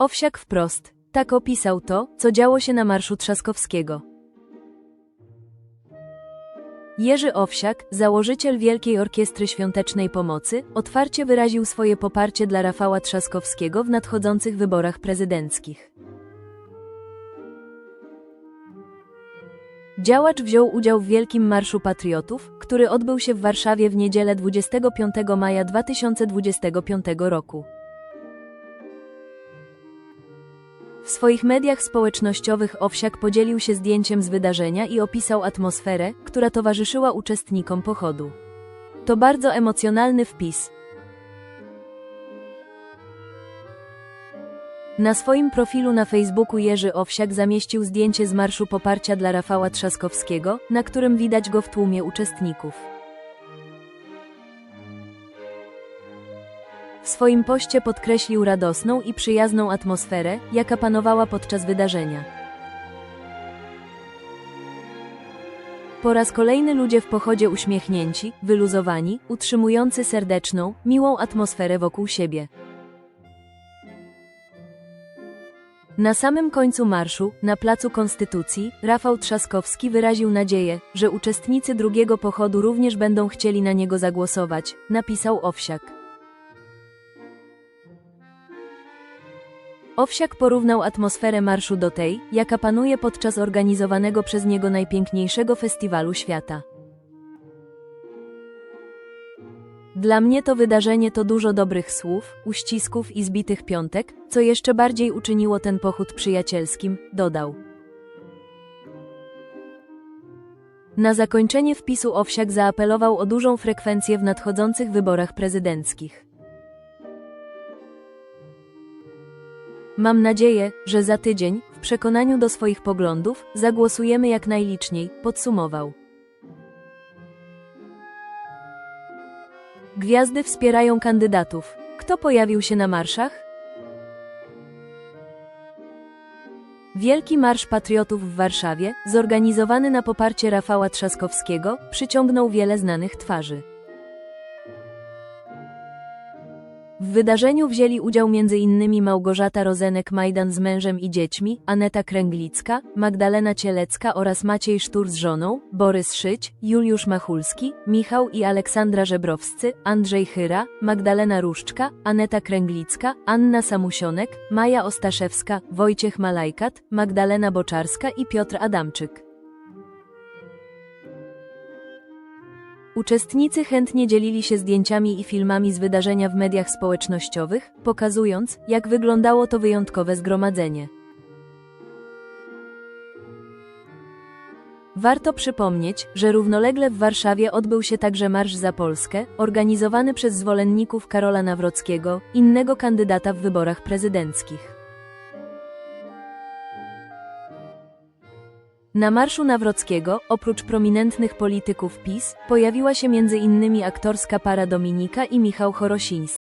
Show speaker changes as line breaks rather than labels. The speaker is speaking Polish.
Owsiak wprost. Tak opisał to, co działo się na Marszu Trzaskowskiego. Jerzy Owsiak, założyciel Wielkiej Orkiestry Świątecznej Pomocy, otwarcie wyraził swoje poparcie dla Rafała Trzaskowskiego w nadchodzących wyborach prezydenckich. Działacz wziął udział w Wielkim Marszu Patriotów, który odbył się w Warszawie w niedzielę 25 maja 2025 roku. W swoich mediach społecznościowych Owsiak podzielił się zdjęciem z wydarzenia i opisał atmosferę, która towarzyszyła uczestnikom pochodu. To bardzo emocjonalny wpis. Na swoim profilu na Facebooku Jerzy Owsiak zamieścił zdjęcie z marszu poparcia dla Rafała Trzaskowskiego, na którym widać go w tłumie uczestników. Swoim poście podkreślił radosną i przyjazną atmosferę, jaka panowała podczas wydarzenia. Po raz kolejny ludzie w pochodzie uśmiechnięci, wyluzowani, utrzymujący serdeczną, miłą atmosferę wokół siebie. Na samym końcu marszu, na Placu Konstytucji, Rafał Trzaskowski wyraził nadzieję, że uczestnicy drugiego pochodu również będą chcieli na niego zagłosować, napisał Owsiak. Owsiak porównał atmosferę marszu do tej, jaka panuje podczas organizowanego przez niego najpiękniejszego festiwalu świata. Dla mnie to wydarzenie to dużo dobrych słów, uścisków i zbitych piątek, co jeszcze bardziej uczyniło ten pochód przyjacielskim, dodał. Na zakończenie wpisu Owsiak zaapelował o dużą frekwencję w nadchodzących wyborach prezydenckich. Mam nadzieję, że za tydzień, w przekonaniu do swoich poglądów, zagłosujemy jak najliczniej, podsumował. Gwiazdy wspierają kandydatów. Kto pojawił się na marszach? Wielki Marsz Patriotów w Warszawie, zorganizowany na poparcie Rafała Trzaskowskiego, przyciągnął wiele znanych twarzy. W wydarzeniu wzięli udział m.in. Małgorzata Rozenek-Majdan z mężem i dziećmi, Aneta Kręglicka, Magdalena Cielecka oraz Maciej Sztur z żoną, Borys Szyć, Juliusz Machulski, Michał i Aleksandra Żebrowscy, Andrzej Chyra, Magdalena Różczka, Aneta Kręglicka, Anna Samusionek, Maja Ostaszewska, Wojciech Malajkat, Magdalena Boczarska i Piotr Adamczyk. Uczestnicy chętnie dzielili się zdjęciami i filmami z wydarzenia w mediach społecznościowych, pokazując, jak wyglądało to wyjątkowe zgromadzenie. Warto przypomnieć, że równolegle w Warszawie odbył się także Marsz za Polskę, organizowany przez zwolenników Karola Nawrockiego, innego kandydata w wyborach prezydenckich. Na marszu Nawrockiego, oprócz prominentnych polityków PiS, pojawiła się m.in. aktorska para Dominika i Michał Chorosiński.